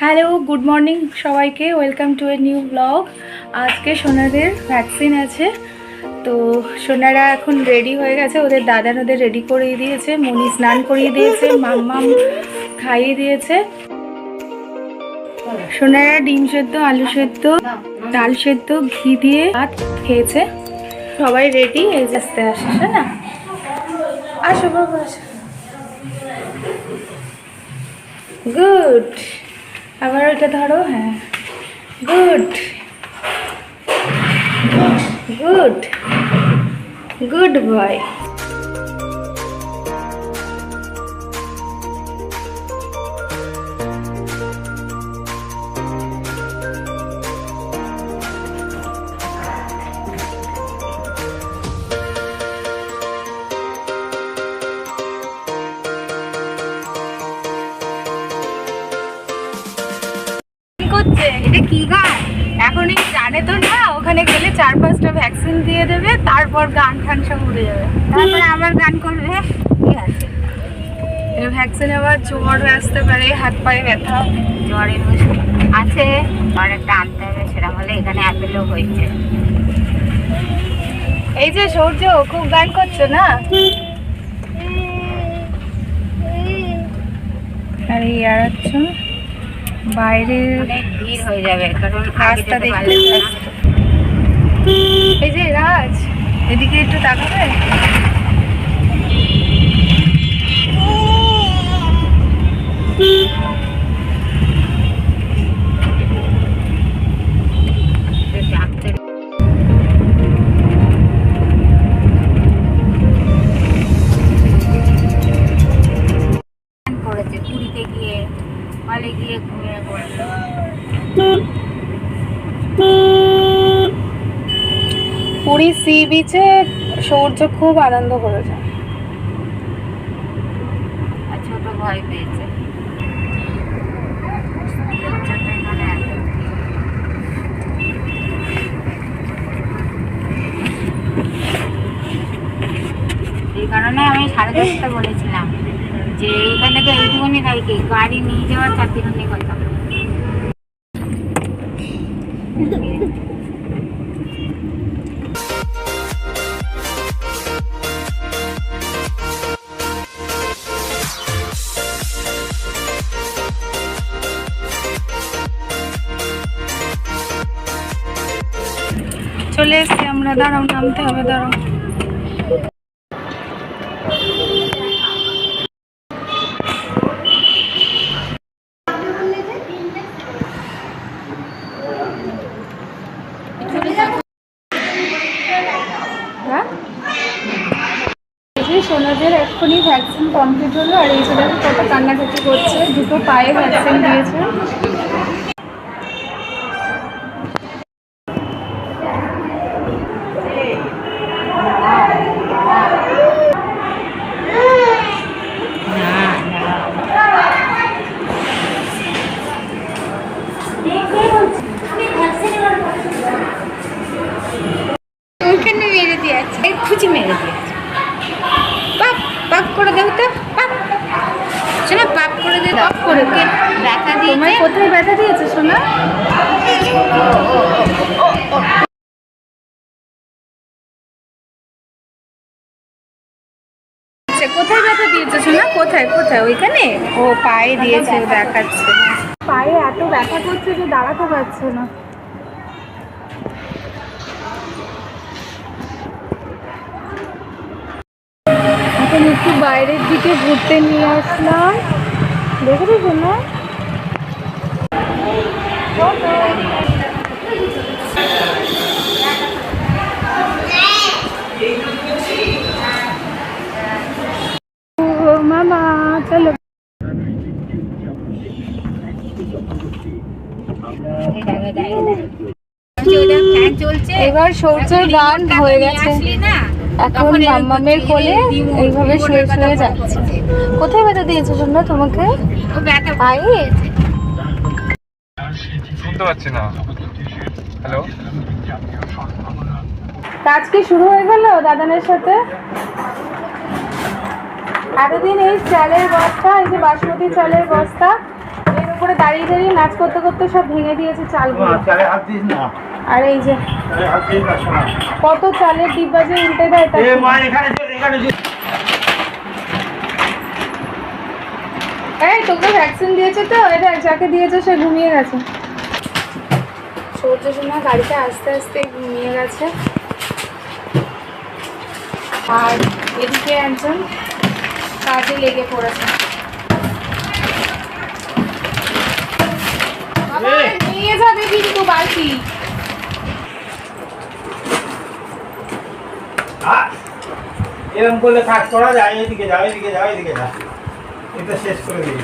Hello good morning সবাইকে welcome to a new blog আজকে সোনাদের ভ্যাকসিন আছে। তো সোনারা এখন রেডি হয়ে গেছে, ওদের দাদা ওদের রেডি করিয়ে দিয়েছে, মনি স্নান করিয়ে দিয়েছে, মাম্মাম খাইয়ে দিয়েছে। সোনারা ডিম সেদ্ধ, আলু সেদ্ধ, ডাল সেদ্ধ, ঘি দিয়ে ভাত খেয়েছে। সবাই রেডি এই আসতে আসছে না? আসো, বাবা, আসো। গুড আবার ওটা ধরো হ্যাঁ গুড গুড গুড বয় জানে তো না, ওখানে গেলে চার পাঁচটা ভ্যাকসিন দিয়ে দেবে, তারপর গান টান সব উড়ে যাবে। তারপরে আবার গান করবে কি আছে। ভ্যাকসিন আবার জ্বর আসতে পারে, হাত পায়ে ব্যথা জ্বরের ওষুধ আছে আর একটা আনতে হবে, সেটা হলে এখানে অ্যাপেলও হয়েছে। এই যে সূর্য, খুব গান করছ না? আর এই এড়াচ্ছ বাইরে অনেক ভিড় হয়ে যাবে কারণ রাস্তা দেখতে এই যে রাজ এদিকে একটু তাকাবে? তো বিচে সূর্য খুব আনন্দ ভয় পেয়েছে। এই কারণে আমি সাড়ে দশটা বলেছিলাম যে এইখান থেকে এইটুকুনি গাড়ি নিয়ে যাওয়ার চারটিখানি কথা। আমরা দাঁড়াও, নামতে হবে, দাঁড়াও। হ্যাঁ? সোনাদের এক্ষুনি ভ্যাকসিন কমপ্লিট হলো, আর এই ছেলেটা কত কান্নাকাটি করছে, দুটো পায়ে ভ্যাকসিন দিয়েছে। খুঁজি মেরে দিয়েছে। পাপ পাপ করে দাও তো পাপ। শোনো পাপ করে দে পাপ করে দাও। ব্যথা তোমায় দিয়েছে কোথায় ব্যথা দিয়েছে সোনা আচ্ছা, কোথায় ব্যথা দিয়েছে সোনা কোথায় কোথায়? ওইখানে? ও পায়ে দিয়েছে দেখাচ্ছে। পায়ে এত ব্যথা করছে যে দাঁড়াতে পারছে না। এখন একটু বাইরের দিকে ঘুরতে নিয়ে আসলাম। মামা চলো। ওদের ফ্যান চলছে এবার সূর্যের গান হয়ে গেছে। না, এখন মাম্মামের কোলে এইভাবে শুয়ে শুয়ে যাচ্ছে। কোথায় ব্যথা দিয়েছে জন্য তোমাকে? পায়ে? শুনতে পাচ্ছি না। হ্যালো? কাজ কি শুরু হয়ে গেল দাদানের সাথে? এতদিন এই চালের বস্তা এই যে বাসমতি চালের বস্তা এর উপরে দাঁড়িয়ে দাঁড়িয়ে নাচ করতে করতে সব ভেঙে দিয়েছে চালগুলো। আর এই যে কত চালের ডিব্বা যে উল্টে দেয় তা মা এখানে চল এখানে চল এই তোকে ভ্যাকসিন দিয়েছে তো? এটা যাকে দিয়েছে সে ঘুমিয়ে গেছে। সূর্য সোনা গাড়িতে আস্তে আস্তে ঘুমিয়ে গেছে। আর এদিকে একজন কাজে লেগে পড়েছে। নিয়ে যাবে কিন্তু বালতি। আ, এরকম করলে কাজ করা যায় এদিকে যাও এদিকে যাও এদিকে যাও। এটা শেষ করে দিই।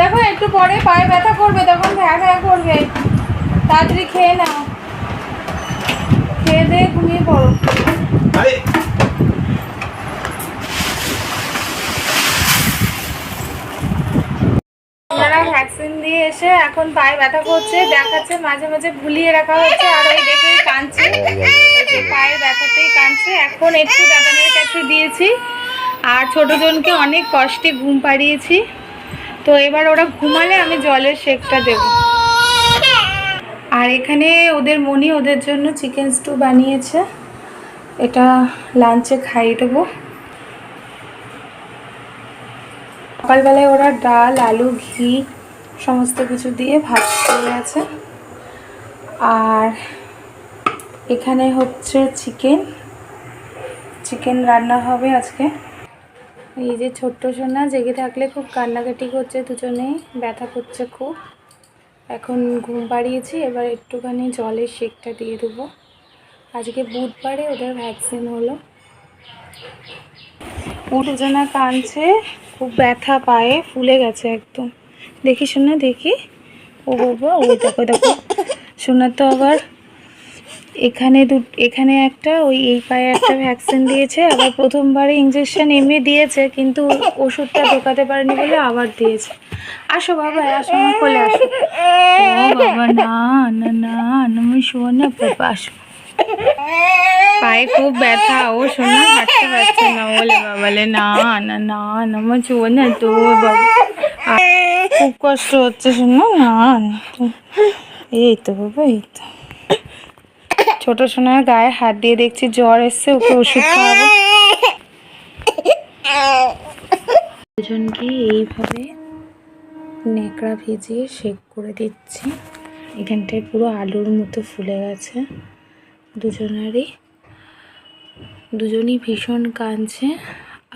দেখো একটু পরে পায়ে ব্যথা করবে তখন ভ্যা ভ্যা করবে। তাড়াতাড়ি খেয়ে নাও। খেয়ে দিয়ে ঘুমিয়ে পড়ো। ভ্যাকসিন দিয়ে এসে এখন পায়ে ব্যথা করছে দেখাচ্ছে মাঝে মাঝে ভুলিয়ে রাখা হচ্ছে আর ওই দেখেই কাঁদছে। পায়ের ব্যথাতেই কাঁদছে। এখন একটু দাদানের কাছে দিয়েছি আর ছোট জনকে অনেক কষ্টে ঘুম পাড়িয়েছি। তো এবার ওরা ঘুমালে আমি জলের শেকটা দেব। আর এখানে ওদের মনি ওদের জন্য চিকেন স্টু বানিয়েছে। এটা লাঞ্চে খাইয়ে দেবো। সকালবেলায় ওরা ডাল, আলু, ঘি সমস্ত কিছু দিয়ে ভাত করে আছে আর এখানে হচ্ছে চিকেন চিকেন রান্না হবে আজকে। এই যে ছোট্ট সোনা, জেগে থাকলে খুব কান্নাকাটি করছে দুজনেই, ব্যথা করছে খুব। এখন ঘুম পাড়িয়েছি, এবার একটুখানি জলের শেকটা দিয়ে দেবো। আজকে বুধবারে ওদের ভ্যাকসিন হলো। উঠোজনা কাঁদছে, খুব ব্যথা পায়ে, ফুলে গেছে একদম। দেখি শোনা দেখি। ও বাবা, ও দেখো দেখো। শোনা তো আবার এখানে দু, এখানে একটা, ওই এই পায়ে একটা ভ্যাকসিন দিয়েছে, আবার প্রথমবারে ইঞ্জেকশন এমনি দিয়েছে, কিন্তু ওষুধটা ঢোকাতে পারেনি বলে আবার দিয়েছে। আসো বাবা, আসো, আমার কোলে আসো। ও বাবা, না না না আমি শোন না, বাবা, আসো। পায়ে খুব ব্যথা, ও শোনা, হাঁটতে পারছে না, বলে বাবালে না না না না আমার চো না, তো বাবা খুব কষ্ট হচ্ছে, শোনো না, এই তো বাবা, এই তো। ছোট সোনার গায়ে হাত দিয়ে দেখছি জ্বর এসছে, ওকে ওষুধ খাওয়াবো। দুজনকে এইভাবে নেকড়া ভিজিয়ে শেক করে দিচ্ছি? এখানটায় পুরো আলুর মতো ফুলে গেছে। দুজনারই, দুজনই ভীষণ কাঁদছে।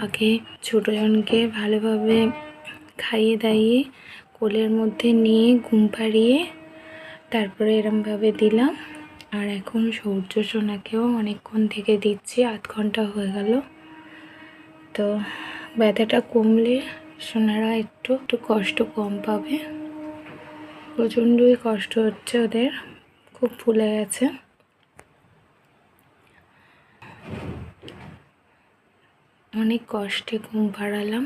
আগে ছোটোজনকে ভালোভাবে খাইয়ে দাইয়ে কোলের মধ্যে নিয়ে ঘুম পাড়িয়ে তারপরে এরমভাবে দিলাম। আর এখন সূর্য সোনাকেও অনেকক্ষণ থেকে দিচ্ছি, আধ ঘণ্টা হয়ে গেল। তো ব্যথাটা কমলে সোনারা একটু একটু কষ্ট কম পাবে। প্রচণ্ডই কষ্ট হচ্ছে ওদের, খুব ফুলে গেছে। অনেক কষ্টে ঘুম পাড়ালাম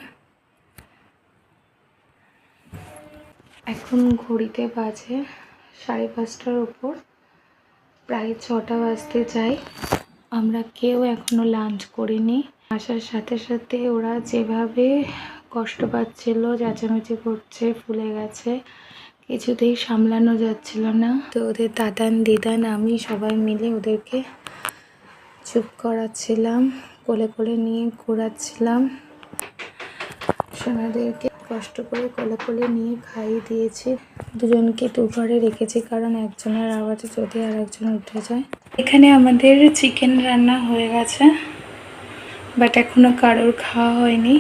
এখন ঘড়িতে বাজে সাড়ে পাঁচটার ওপর। প্রায় ছটা বাজতে যাই আমরা কেউ এখনও লাঞ্চ করিনি। আসার সাথে সাথে ওরা যেভাবে কষ্ট পাচ্ছিল, চেঁচামেচি করছে, ফুলে গেছে, কিছুতেই সামলানো যাচ্ছিল না। তো ওদের দাদান, দিদান, আমি সবাই মিলে ওদেরকে চুপ করাচ্ছিলাম, কোলে কোলে নিয়ে ঘোরাচ্ছিলাম। সোনাদেরকে কষ্ট করে কোলে কোলে নিয়ে খাইয়ে দিয়েছি। দুজনকে দুঘরে রেখেছি কারণ একজনের আওয়াজে যদি আর একজন উঠে যায়। এখানে আমাদের চিকেন রান্না হয়ে গেছে বাট এখনও কারোর খাওয়া হয়নি।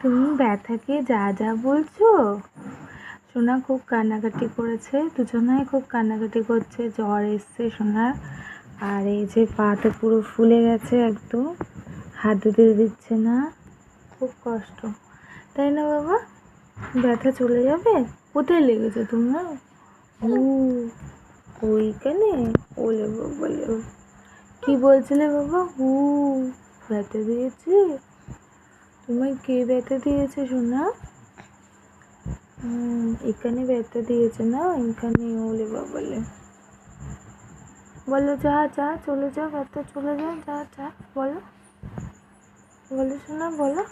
তুমি ব্যথাকে যা যা বলছো? সোনা খুব কান্নাকাটি করেছে, দুজনাই খুব কান্নাকাটি করছে, জ্বর এসছে সোনার, আর এই যে পাতে পুরো ফুলে গেছে একদম। হাত দিতে দিচ্ছে না। খুব কষ্ট। তাই না বাবা? ব্যথা চলে যাবে? কোথায় লেগেছে তোমার? ও, ওইখানে? ওলে বলে কি বলছিলে বাবা? হু ব্যথা দিয়েছে? তোমায় কে ব্যথা দিয়েছে হুম এখানে ব্যথা দিয়েছে না? এখানে ওলে বলে বলো, যা যা, চলে যা, ব্যথা চলে যা যা যা, বলো। বলো শোনা বলো।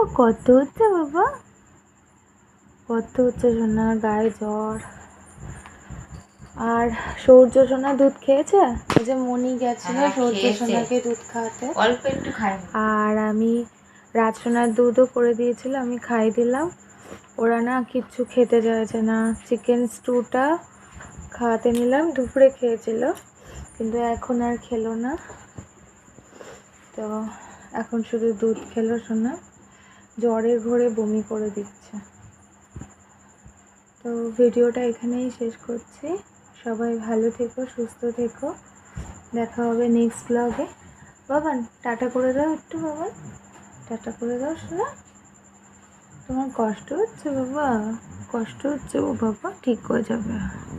ও কত হচ্ছে বাবা? কত হচ্ছে সোনার গায়ে জ্বর? আর সূর্য সোনা দুধ খেয়েছে? ওই যে মনি গেছিল হ্যাঁ, সূর্য সোনাকে দুধ খাওয়াতে। অল্প একটু খাই আর আমি রাজসোনার দুধও করে দিয়েছিল আমি খাই দিলাম। ওরা না কিচ্ছু খেতে চাইছে না। চিকেন স্টুটা খাওয়াতে নিলাম দুপুরে খেয়েছিল। কিন্তু এখন আর খেলো না। তো এখন শুধু দুধ খেলো শোনা জ্বরের ঘরে বমি করে দিচ্ছে। তো ভিডিওটা এখানেই শেষ করছি। সবাই ভালো থেকো, সুস্থ থেকো। দেখা হবে নেক্সট ব্লগে বাবান, টাটা করে দাও একটু বাবান। টাটা করে দাও, শোনা। তোমার কষ্ট হচ্ছে বাবা। কষ্ট হচ্ছে ও বাবা, ঠিক হয়ে যাবে।